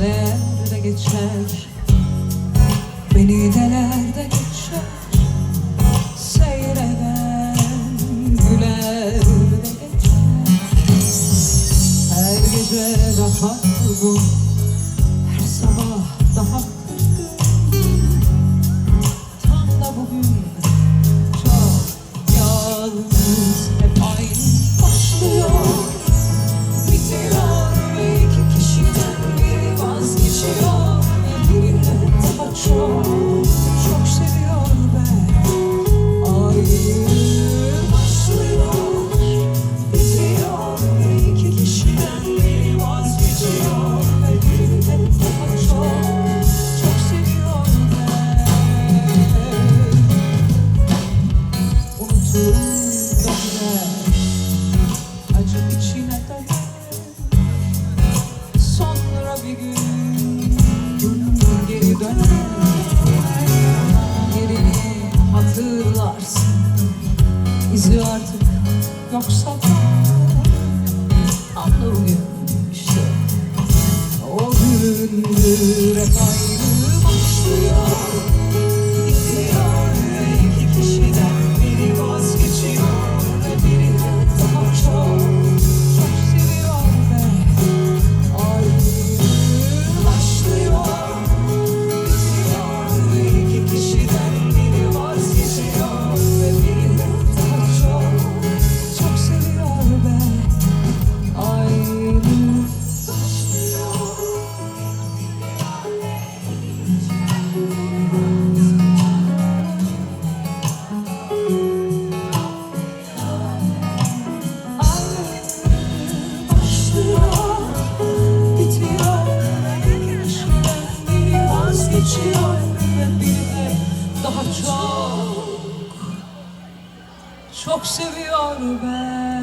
Değerde geçer? Beni delerde geçer? Seyreden güler de geçer. Her gece daha bu 说。yoksa tatlı gün işte o gündür hep aynı çok seviyor ben.